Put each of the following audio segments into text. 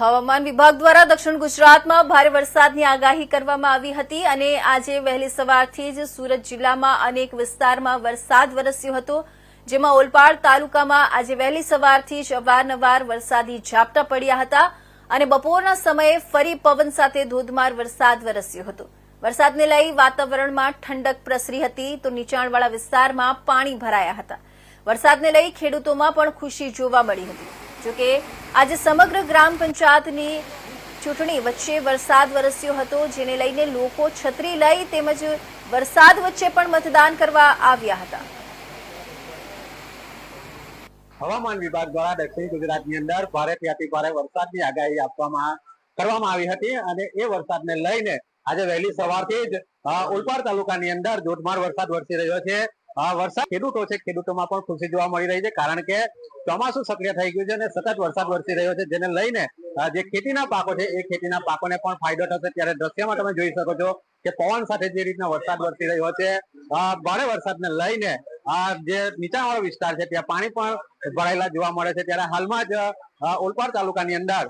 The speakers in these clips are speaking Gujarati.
હવામાન વિભાગ દ્વારા દક્ષિણ ગુજરાતમાં ભારે વરસાદની આગાહી કરવામાં આવી હતી અને આજે વહેલી સવારથી જ સુરત જિલ્લામાં અનેક વિસ્તારમાં વરસાદ વરસ્યો હતો, જેમાં ઓલપાડ તાલુકામાં આજે વહેલી સવારથી જ અવારનવાર વરસાદી ઝાપટા પડ્યા હતા અને બપોરના સમયે ફરી પવન સાથે ધોધમાર વરસાદ વરસ્યો હતો. વરસાદને લઈ વાતાવરણમાં ઠંડક પ્રસરી હતી તો નીચાણવાળા વિસ્તારમાં પાણી ભરાયા હતા. વરસાદને લઈ ખેડૂતોમાં પણ ખુશી જોવા મળી હતી. જોકે આજે સમગ્ર ગ્રામ પંચાયતની ચૂંટણી વચ્ચે વરસાદ વરસ્યો હતો, જેને લઈને લોકો છત્રી લઈ તેમજ વરસાદ વચ્ચે પણ મતદાન કરવા આવ્યા હતા. હવામાન વિભાગ દ્વારા દક્ષિણ ગુજરાતની અંદર ભારેથી અતિ ભારે વરસાદની આગાહી આપવામાં કરવામાં આવી હતી અને એ વરસાદને લઈને આજે વહેલી સવારથી જ ઓલપાડ તાલુકાની અંદર ધોધમાર વરસાદ વરસી રહ્યો છે. વરસાદ ખેડૂતો છે. ખેડૂતોમાં પણ ખુશી જોવા મળી રહી છે. કારણ કે ચોમાસું સક્રિય થઈ ગયું છે અને સતત વરસાદ વરસી રહ્યો છે. જેને લઈને જે ખેતીના પાકો છે, એ ખેતીના પાકોને પણ ફાયદો થશે. ત્યારે દ્રશ્યમાં તમે જોઈ શકો છો કે પવન સાથે જે રીતના વરસાદ વરસી રહ્યો છે ભારે વરસાદને લઈને, આ જે નીચાણવાળો વિસ્તાર છે, ત્યાં પાણી પણ ભરાયેલા જોવા મળે છે. ત્યારે હાલમાં જ ઓલપાડ તાલુકાની અંદર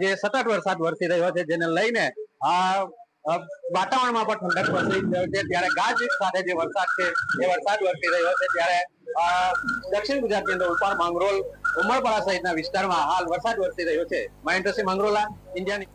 જે સતત વરસાદ વરસી રહ્યો છે, જેને લઈને, આ વાતાવરણમાં પણ ઠંડક પ્રસરી છે. ત્યારે ગાજવીજ સાથે જે વરસાદ છે, એ વરસાદ વરસી રહ્યો છે. ત્યારે દક્ષિણ ગુજરાતની અંદર ઓલપાડ માંગરોલ, ઉમરપાડા સહિતના વિસ્તારમાં હાલ વરસાદ વરસી રહ્યો છે. મહેન્દ્રસિંહ માંગરોલા, ઇન્ડિયાની